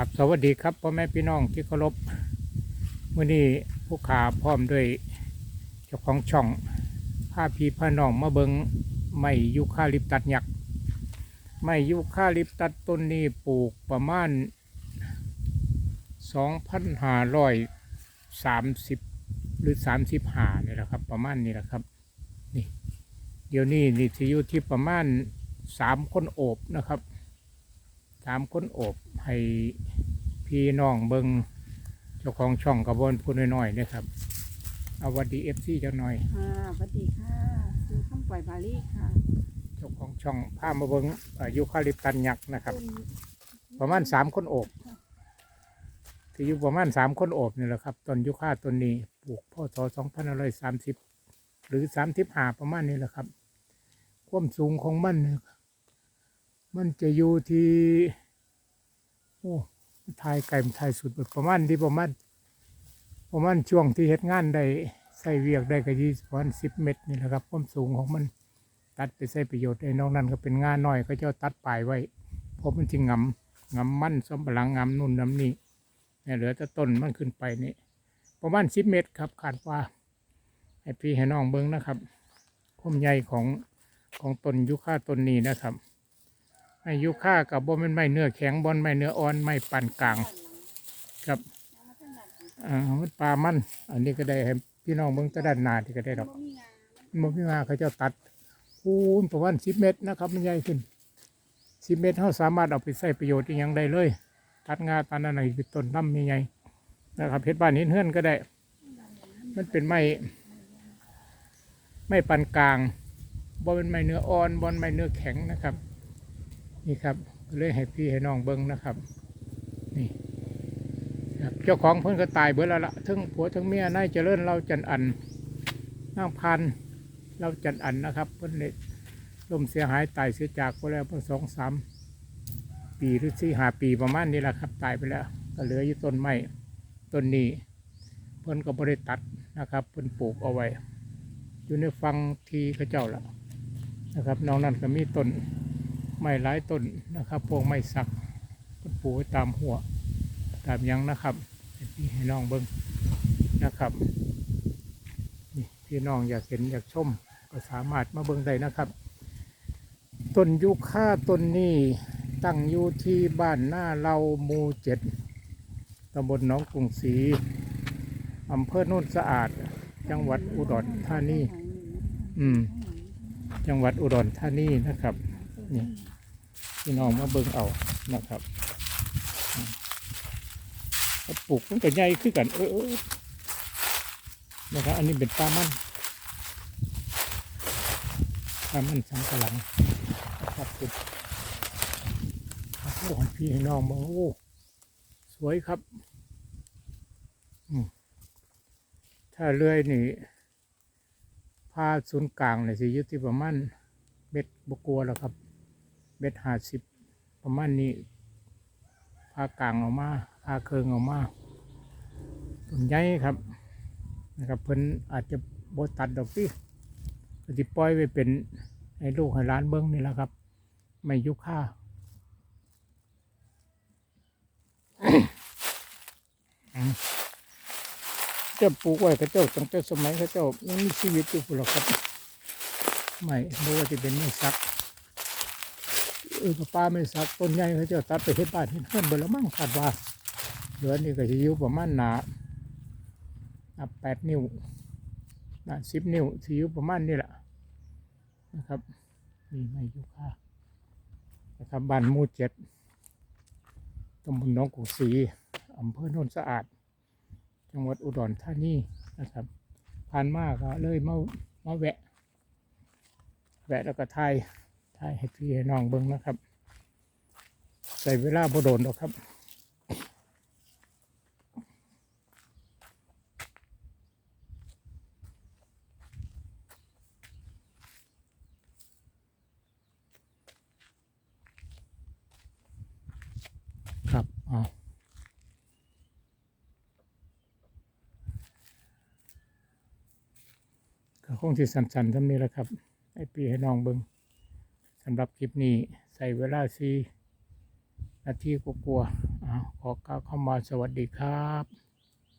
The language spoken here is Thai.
ครับสวัสดีครับพ่อแม่พี่น้องที่เคารพมื่อนี้ผู้ขาพร้อมด้วยเจ้าของช่องพาพี่พาน้องมาเบิงไม่ยูคาลิปตัดยักษ์ไม่ยูคาลิปตัดต้นนี้ปลูกประมาณสองพันห้าร้อยสามสิบหรือสามสิบห้านี่แหละครับ ประมาณนี้แหละครับนี่เดี๋ยวนี้นี่ที่อยู่ที่ประมาณสามคนโอบนะครับสามคนโอบ ให้พี่น้องเบิงเจ้าของช่องกระบวนพูดน้อยๆนะครับเอาหวัดดีเอฟซีจังหน่อยค่ะสวัสดีค่ะซื้อข้าวปล่อยบาลีค่ะเจ้าของช่องพามาเบิงอายุคาลิปตันยักษ์นะครับต้นประมาณสามคนโอบที่อยู่ประมาณสามคนโอบนี่แหละครับต้นยุคาต้นนี้ปลูกพ่อศสองพันร้อยสามสิบหรือสามสิบห้าประมาณนี้แหละครับ ความสูงของมันเนี่ยมันจะอยู่ที่โอ้ทายไก่ทายสุดประมาณที่ประมาณประมาณช่วงที่เฮ็ดงานได้ใส่เวียกได้ก็ยี่ประมาณสิบเมตรนี่แหละครับความสูงของมันตัดไปใช้ประโยชน์ไอ้นอกนั้นก็เป็นงานน้อยก็จะตัดปลายไว้เพราะมันจึงงำงำมั่นสมบังงำนุ่นน้ำนี่เนี่ยเหลือแต่ต้นมันขึ้นไปนี่ประมาณสิบเมตรครับคาดว่าให้พี่ให้น้องเบิ้งนะครับความใหญ่ของของต้นยุค่าต้นนี้นะครับ ไม้ยุค่ากับบ่เป็นไม้เนื้อแข็งบอนไม้เนื้ออ่อนไม้ปานกลางครับอ่ามันปลามัน อันนี้ก็ได้ให้พี่น้องเบิ้งตะด้านนาที่ก็ได้ดอกมันไม่มาเขาเจะตัดคูณประมาณสิบเมตรนะครับ มันใหญ่ขึ้นสิบเมตรเขาสามารถเอาไปใช้ประโยชน์อย่างใดเลย ตัดงาตัดอะไรเป็นต้นน้ำมีไงนะครับเพชรบ้านหินเฮือนก็ได้ มันเป็นไม้ไม้ปานกลางบ่เป็นไม้เนื้ออ่อนบนไม้เนื้อแข็งนะครับ นี่ครับเลยให้พี่ให้น้องเบิ้งนะครับ นี่ครับเจ้าของเพิ่นก็ตายเบิดแล้วละทั้งผัวทั้งเมียนายเจริญเราจันอันนางพันเราจัดอันนะครับเพิ่นเลยล่มเสียหายตายเสียจากไปแล้วเพิ่งสองสามปีหรือสี่ห้าปีประมาณนี้แหละครับ ตายไปแล้วก็เหลืออยู่ต้นไม้ต้นนี้เพิ่นก็บริตัดนะครับเพิ่นปลูกเอาไว้ อยู่ในฟังทีข้าเจ้าละนะครับนอกนั้นก็มีต้น ไม้หลายต้นนะครับพวกไม้สักเพิ่นปลูกไว้ตามหัว ตามยังนะครับพี่ให้น้องเบิ้งนะครับนี่พี่น้องอยากเห็นอยากชม ก็สามารถมาเบิ่งได้นะครับต้นยูคาต้นนี้ตั้งอยู่ที่บ้านหน้าเราหมู่เจ็ดตำบลหนองกรุงศรีอำเภอโน่นสะอาด จังหวัดอุดรธานี อืม จังหวัดอุดรธานีนะครับ นี่พี่น้องมาเบิ่งเอานะครับอืมแล้วปลูกมันก็ใหญ่ขึ้นกันเออเออนะครับ อันนี้เป็นปลามันปลามันสังกะหลังนะครับคุณโอ้โหให้พี่ให้น้องมองโอ้สวยครับอืมถ้าเลื่อยนี่พาศูนย์กลางเลยสิอยุติประมาณเม็ดบกัวแล้วครับ เม็ดห้าสิบประมาณนี้พากลางออกมาพาเคืองออกมาต้นใหญ่ครับนะครับเพิ่นอาจจะบตัดดอกที่ก็สิปล่อยไว้เป็นให้ลูกให้หล้านเบิ้งนี่แหละครับ ไม่ยุค่าเจ้าปลูกไว้เขาเจ้าตั้งแต่สมัยเขาเจ้ายังมีชีวิตอยู่หรอกครับ ไม่ไม่ว่าจะเป็นไม่ซัก เออป้าไม่ซักต้นใหญ่เขาจ้าตัดไปเฮ็ดบ้านเฮ็ดเฮือนเบดแล้วมั่งคาดว่าเหลือนี่ก็จะอยู่ประมาณหนานับแปดนิ้วนะสิบนิ้วสีอยู่ประมาณนี้แหละนะครับนี่ไม่ยุค่านะครับบ้านมู่เจ็ดตำบลหนองกุศรีอำเภอโนนสะอาด จังหวัดอุดรธานีนะครับ ผ่านมากก็เลยมามาแวะ แวะแล้วก็ถ่าย ถ่ายให้พี่ให้น้องเบิ้งนะครับ ใส่เวลาบ่โดนหรอกครับครับอ๋อก็คงที่สันๆทำนี้แหละครับให้ปีให้น้องเบิ้ง สำหรับคลิปนี้ใส่เวลาสีนาทีกลัวๆขอกล่าวเข้ามาสวัสดีครับ